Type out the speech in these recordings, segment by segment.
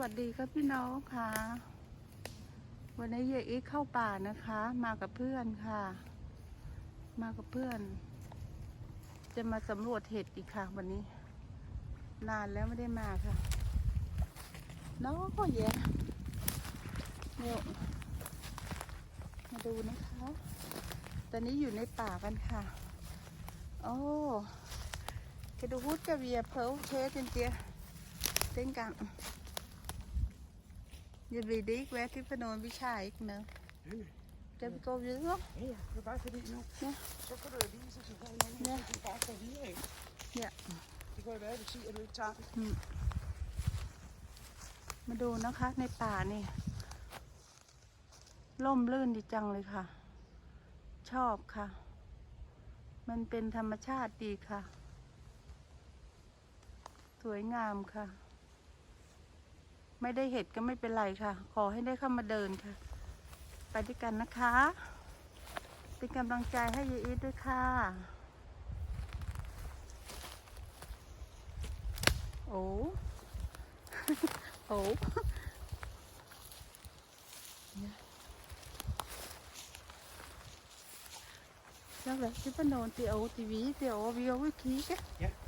วัสดีครับพี่น้องค่ะ วันนี้เยอีกเข้าป่านะคะ มากับเพื่อนค่ะ มากับเพื่อน จะมาสำรวจเห็ดอีกค่ะ วันนี้ นานแล้วไม่ได้มาค่ะ น้องก็แย่เนี่ยมาดูนะคะ ตอนนี้อยู่ในป่ากันค่ะ โอ้กระดูฮุดจะเวียเพลเชสเจีย Tính cặn Như vì đi quét cái phần nồi bị xài ít nữa Nej, nej. Cho vi cô dưới không? Ja, ja, det er bare fordi nu, Ja. så kan du jo vise, så får nogen, Ja. ja. du bare får vide af. Ja. Det kan jo være, at du siger, at du ikke tager det. มาดูนะคะในป่านี่ร่มรื่นดีจังเลยค่ะ ชอบค่ะ มันเป็นธรรมชาติดีค่ะ สวยงามค่ะ ไม่ได้เห็ดก็ไม่เป็นไรค่ะ ขอให้ได้เข้ามาเดินค่ะ ไปด้วยกันนะคะ เป็นกำลังใจให้ยายอีทด้วยค่ะ โอ้โอ้ Chắc là cái phần nồi thì ấu thì ví thì ấu vì ấu cái khí cái Ja. Det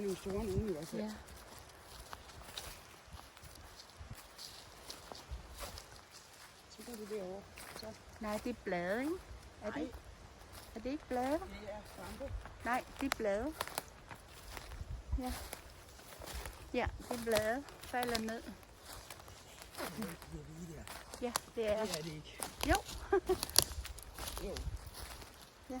er nogle store nogle i hvert fald. Ja. Så går du derover. Så. Nej, det er blade, ikke? Er det, er det ikke blade? det er svampe. Nej, det er blade. Ja. Ja, det er blade. Falder ned. Det. Ja, det er. Det er det ikke. Jo. Jo. Ja.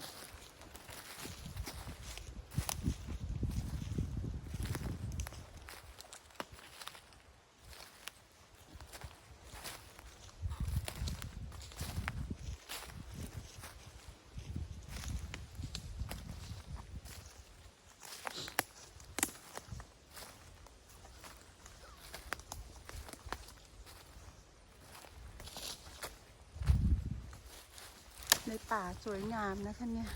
ป่าสวยงามนะคะเนี่ย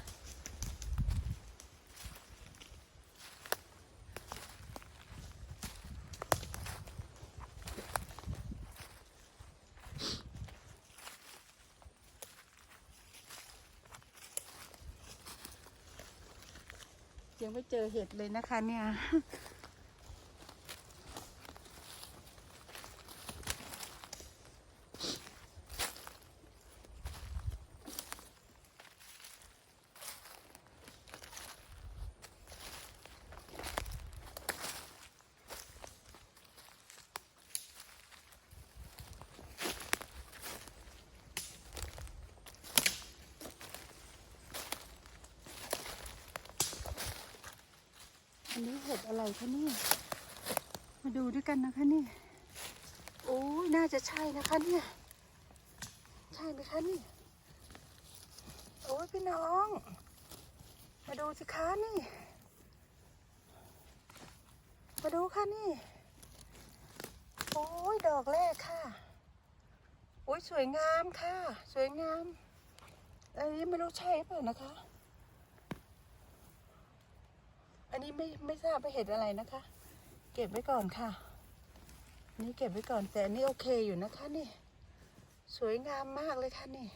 ยังไม่เจอเห็ดเลยนะคะเนี่ย อันนี้เห็ดอะไรคะนี่ มาดูด้วยกันนะคะนี่ โอ้ยน่าจะใช่นะคะเนี่ย ใช่ไหมคะนี่ โอ้ยพี่น้อง มาดูสิคะนี่ มาดูค่ะนี่ โอ้ยดอกแรกค่ะ โอ้ยสวยงามค่ะ สวยงามอันนี้ไม่รู้ใช่เปล่านะคะ อันนี้ไม่ไม่ทราบว่เห็ดอะไรนะคะ เก็บไว้ก่อนค่ะ นี่เก็บไว้ก่อนแต่อันนี้โอเคอยู่นะคะนี่ สวยงามมากเลยค่ะนี่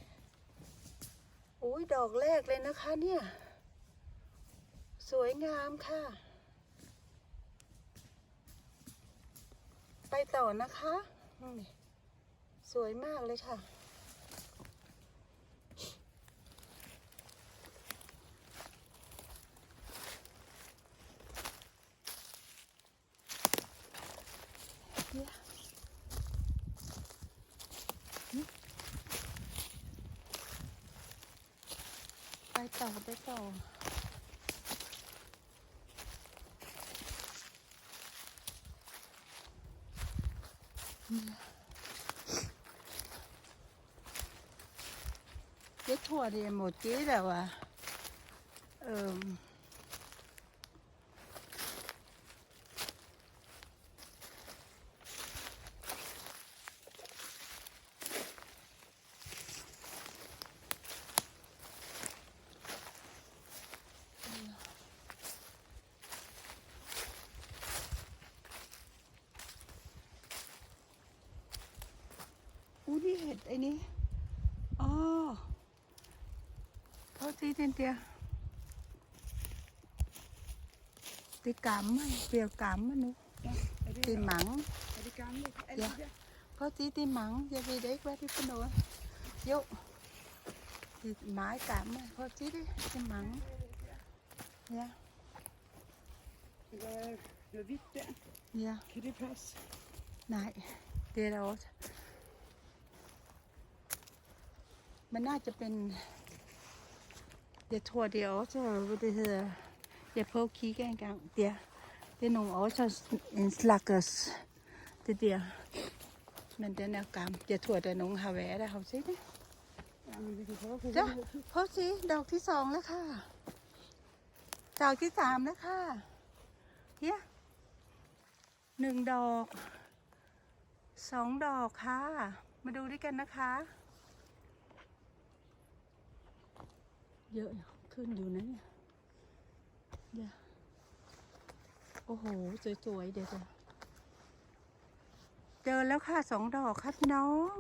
โอ้ยดอกแรกเลยนะคะเนี่ย สวยงามค่ะ ไปต่อนะคะ สวยมากเลยค่ะ cái thua thì một ký là à ừ. นี่เห็ดไอ้นี่อ๋อเขาจีเตียนเตียตีกามมันเปรียวกามมันนุ Ja, er det, ตีหมัง er det gamle? Alt Ja. det der? เขาจีตีหมังอย่าไปเด็กว่าที่ปนอยโยตีไม้กามมันเขาจีดิตีหมังเนี่ย Der er noget hvidt der. เนี่ย Kan det passe? Nej, det er der også. มันน่าจะเป็น jeg tror det er også, hvad det hedder, jeg prøver at kigge en gang, der, det er nogle også en slags, det der, men den er gammel. Jeg tror, der er nogen, der har været der. Har du set det? Ja, men vi kan prøve at få Ja, det her. พอสิดอกที่สองแล้วค่ะ ดอกที่สามแล้วค่ะเฮียหนึ่งดอก สองดอกค่ะ มาดูด้วยกันนะคะ เยอะขึ้นอยู่นะเนี่ยเดี๋ยโอ้โห สวยๆ เดี๋ยวเจอแล้วค่ะสองดอกค่ะพี่น้อง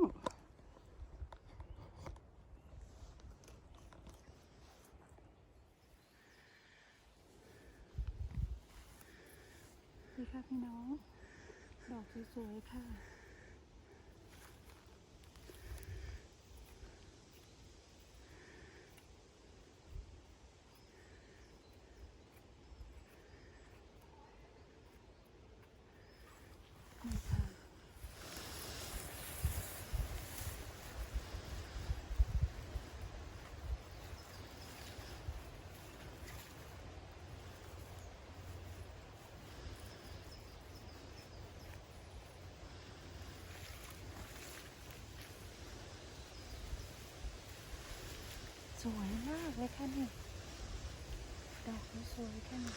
นี่ค่ะพี่น้อง ดอกสวยๆ ค่ะ นี่ค่ะ สวยมากเลยค่ะนี่ดอกสวยแค่นี้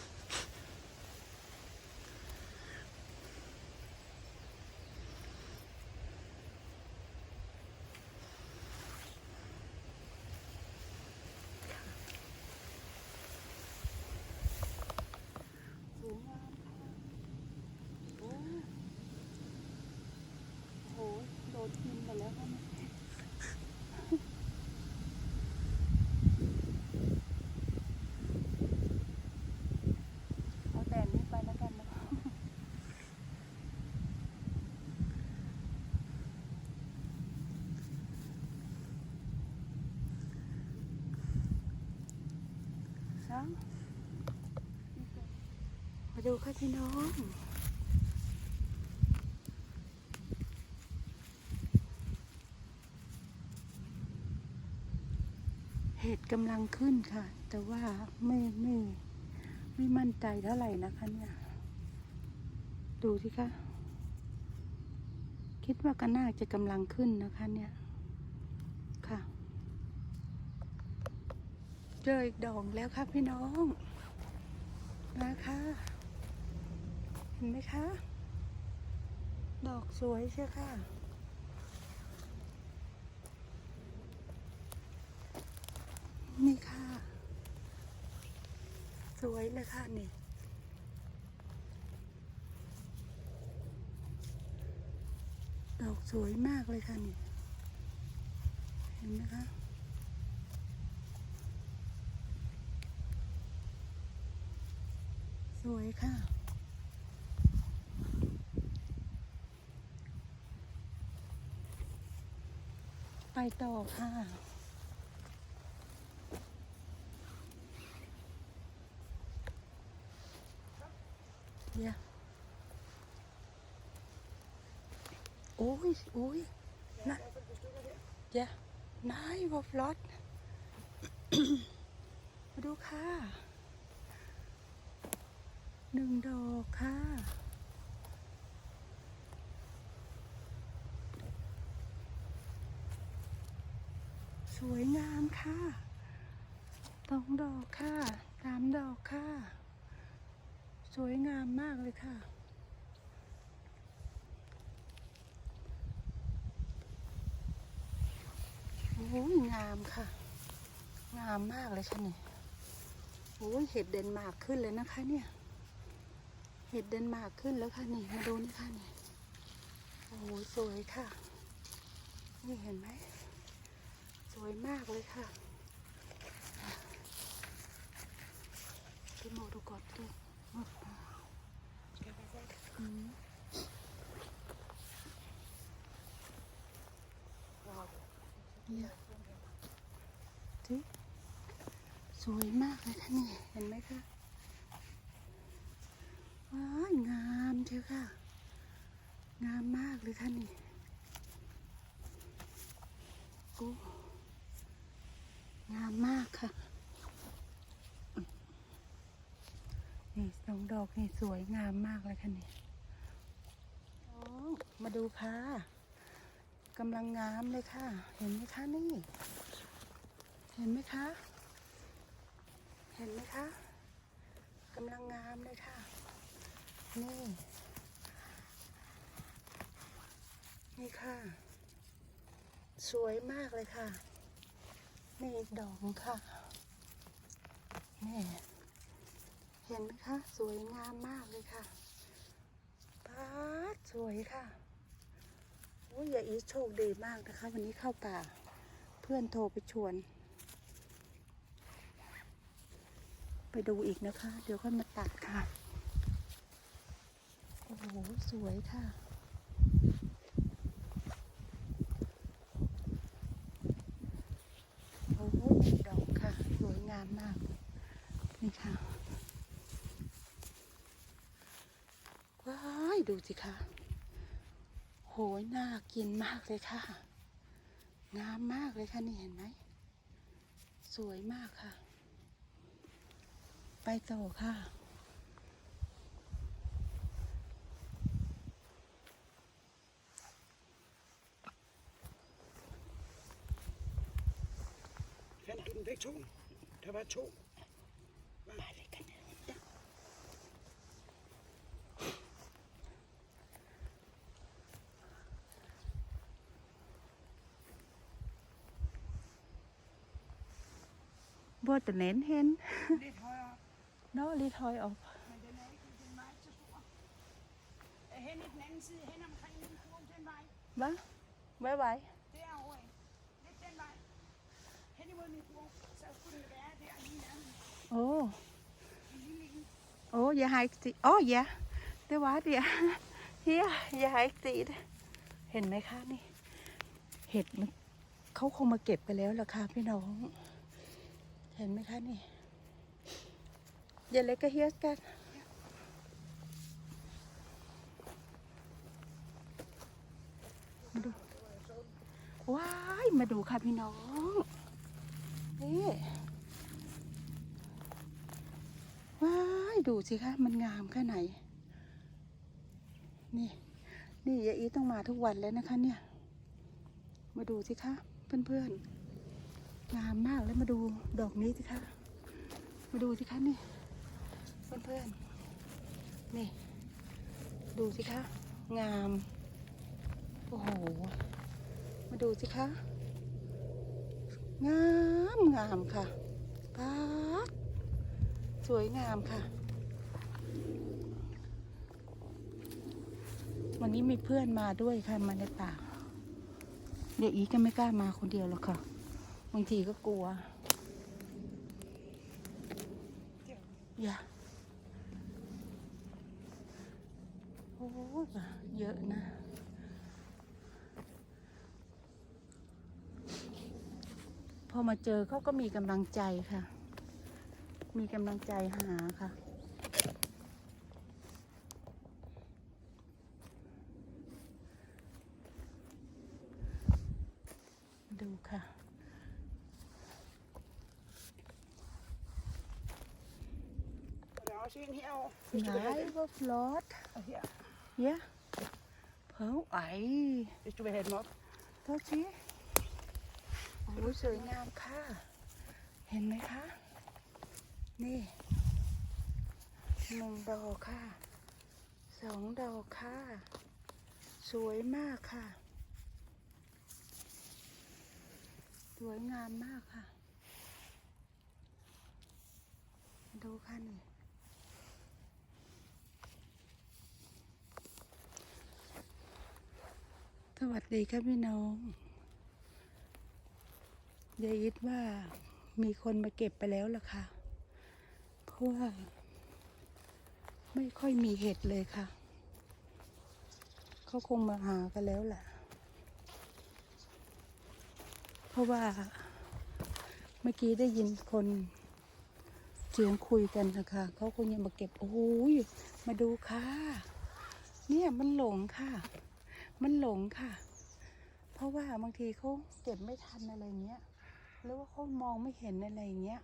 สวยงามค่ะโอ้โหโดนกินไปแล้วค่ะเนี่ย เอาแต่อันนี้ไปแล้วกันนะ สองมาดูค่ะพี่น้องเห็ดกำลังขึ้นค่ะ แต่ว่าไม่ไม่ไม่มั่นใจเท่าไหร่นะคะเนี่ย ดูสิคะ คิดว่าก็น่าจะกำลังขึ้นนะคะเนี่ย ค่ะ เจออีกดอกแล้วค่ะพี่น้องนะคะเห็นไหมคะ ดอกสวยใช่ค่ะนี่ค่ะ สวยเลยค่ะนี่ดอกสวยมากเลยค่ะนี่ เห็นไหมคะ วยค่ะไปต่อค่ะ เดี๋ยวโอ้ยโอ้ยนะ Ja, nej, hvor flot. มาดูค่ะ หนึ่งดอกค่ะ สวยงามค่ะสองดอกค่ะสามดอกค่ะ สวยงามมากเลยค่ะโอ้ยงามค่ะ งามมากเลยค่ะนี่โอ้ยเห็ดเดนมาร์กขึ้นเลยนะคะเนี่ย เห็ดเดนมาร์กขึ้นแล้วค่ะนี่มาดูนี่ค่ะนี่โอ้ยสวยค่ะ นี่เห็นไหมสวยมากเลยค่ะพี่โมดูก่อนดูอืมเนี่ยสิสวยมากเลยค่ะนี่เห็นไหมคะ ว้ายงามเชียวค่ะ งามมากเลยค่ะนี่โอ้งามมากค่ะ นี่สองดอกนี่สวยงามมากเลยค่ะนี่น้องมาดูค่ะกำลังงามเลยค่ะ เห็นไหมคะนี่ เห็นไหมคะ เห็นไหมคะกำลังงามเลยค่ะ นี่ นี่ค่ะ สวยมากเลยค่ะ นี่ดอกค่ะนี่เห็นไหมคะสวยงามมากเลยค่ะป้าสวยค่ะโอ้ยอย่าอีโชคดีมากนะคะ วันนี้เข้าป่า เพื่อนโทรไปชวน ไปดูอีกนะคะ เดี๋ยวค่อยมาตัดค่ะ โอ้โห สวยค่ะ โอ้โหนี่ดอกค่ะ สวยงามมาก นี่ค่ะ ว้าย ดู สิคะโหยน่ากินมากเลยค่ะ งามมากเลยค่ะนี่เห็นไหม สวยมากค่ะ ไปต่อค่ะ Kan du den begge to? Der var to. มาเลย บดแต่เน้นเห็น Lidt højere, เนาะลิทอยออก men den er ikke den er ikke så stor. Øh, Hen i den anden side, hen omkring min kurv, den vej. บ้าไว้ไว้ Derovre. af. Lidt den vej. Hen imod min kurv. Så skulle den være der lige nærmest. โอ้ En lille en. โอ้ยาหายสิอ๋อยาเดี๋ยวว่าเดี๋ยวเฮียยาหายสิเห็นไหมคะนี่ เห็ดมันเขาคงมาเก็บกันแล้วล่ะค่ะพี่น้องเห็นไหมคะนี่อย่าเล็กก็เฮียสกันมาดูว้ายมาดูค่ะพี่น้องนี่ว้ายดูสิคะมันงามแค่ไหน นี่ นี่ยายอีต้องมาทุกวันแล้วนะคะเนี่ย มาดูสิคะเพื่อนๆ งามมากแล้วมาดูดอกนี้สิคะ มาดูสิคะนี่ เพื่อนๆ นี่ ดูสิคะ งาม โอ้โห มาดูสิคะ งามงามค่ะป๊าสวยงามค่ะ วันนี้มีเพื่อนมาด้วยค่ะมาในป่า เดี๋ยวอีก็ไม่กล้ามาคนเดียวหรอกค่ะ บางทีก็กลัว อย่าโอ้ยเยอะนะ พอมาเจอเขาก็มีกำลังใจค่ะ มีกำลังใจหาค่ะดูค่ะ Og der er også en herovre. Hvis du vil ไหน have den. ว่าฟลอต Og her. เยอะเพิ่งไอ Hvis du vil have dem op. เท่าชีโอ้ยสวยงามค่ะเห็นไหมคะนี่หนึ่งดอกค่ะสองดอกค่ะ สวยมากค่ะ สวยงามมากค่ะ ดูค่ะนี่ สวัสดีค่ะพี่น้องยายอิดว่ามีคนมาเก็บไปแล้วล่ะค่ะ เพราะว่า ไม่ค่อยมีเห็ดเลยค่ะ เขาคงมาหากันแล้วแหละเพราะว่าเมื่อกี้ได้ยินคนเสียงคุยกันนะคะเขาคงยังมาเก็บ โอ้ยมาดูค่ะ เนี่ยมันหลงค่ะ มันหลงค่ะ เพราะว่าบางทีเขาเก็บไม่ทันอะไรเงี้ย หรือว่าเขามองไม่เห็นอะไรเงี้ย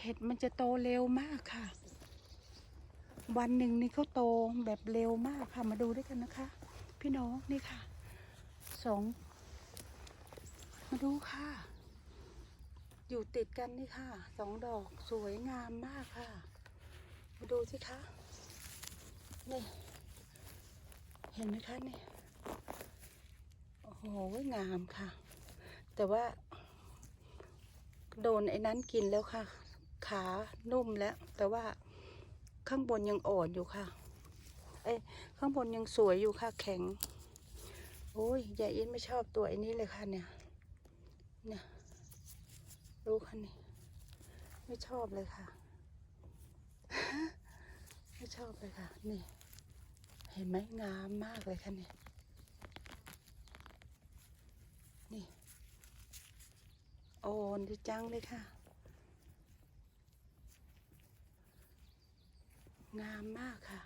เห็ดมันจะโตเร็วมากค่ะ วันหนึ่งนี่เขาโตแบบเร็วมากค่ะ มาดูด้วยกันนะคะ พี่น้องนี่ค่ะ สอง มาดูค่ะ อยู่ติดกันนี่ค่ะ สองดอกสวยงามมากค่ะ มาดูสิคะ นี่ เห็นไหมคะนี่โอ้โหงามค่ะ แต่ว่า โดนไอ้นั้นกินแล้วค่ะ ขานุ่มแล้ว แต่ว่าข้างบนยังอ่อนอยู่ค่ะเอ้ข้างบนยังสวยอยู่ค่ะ แข็ง โอ้ยยายอินไม่ชอบตัวไอ้นี้เลยค่ะเนี่ยเนี่ยดูค่ะนี่ไม่ชอบเลยค่ะ ไม่ชอบเลยค่ะ นี่ เห็นไหมงามมากเลยค่ะเนี่ย โอนดีจังเลยค่ะ งามมากค่ะ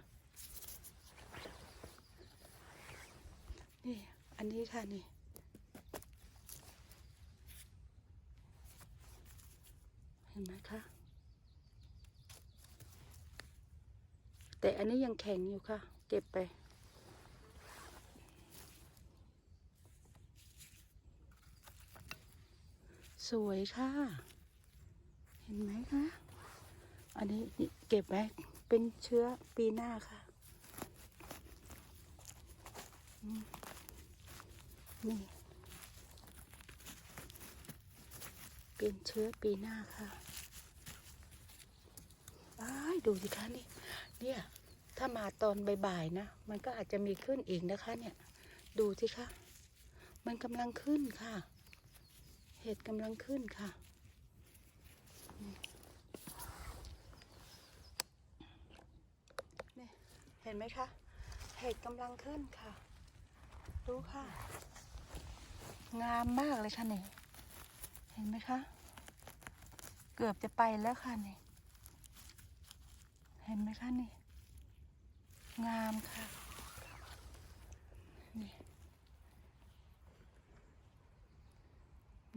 นี่ อันนี้ค่ะนี่เห็นไหมคะแต่อันนี้ยังแข็งอยู่ค่ะ เก็บไป สวยค่ะ เห็นไหมคะ อันนี้เก็บไว้เป็นเชื้อปีหน้าค่ะ นี่ เป็นเชื้อปีหน้าค่ะอ้ดูสิคะนี่ เนี่ย ถ้ามาตอนบ่ายๆนะ มันก็อาจจะมีขึ้นอีกนะคะ เนี่ย ดูสิคะ มันกำลังขึ้นค่ะ เห็ดกำลังขึ้นค่ะนี่เห็นไหมคะ เห็ดกำลังขึ้นค่ะดูค่ะ งามมากเลยค่ะนี่ เห็นไหมคะ เกือบจะไปแล้วค่ะนี่ เห็นไหมคะนี่ งามค่ะ นี่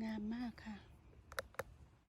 งามมากค่ะ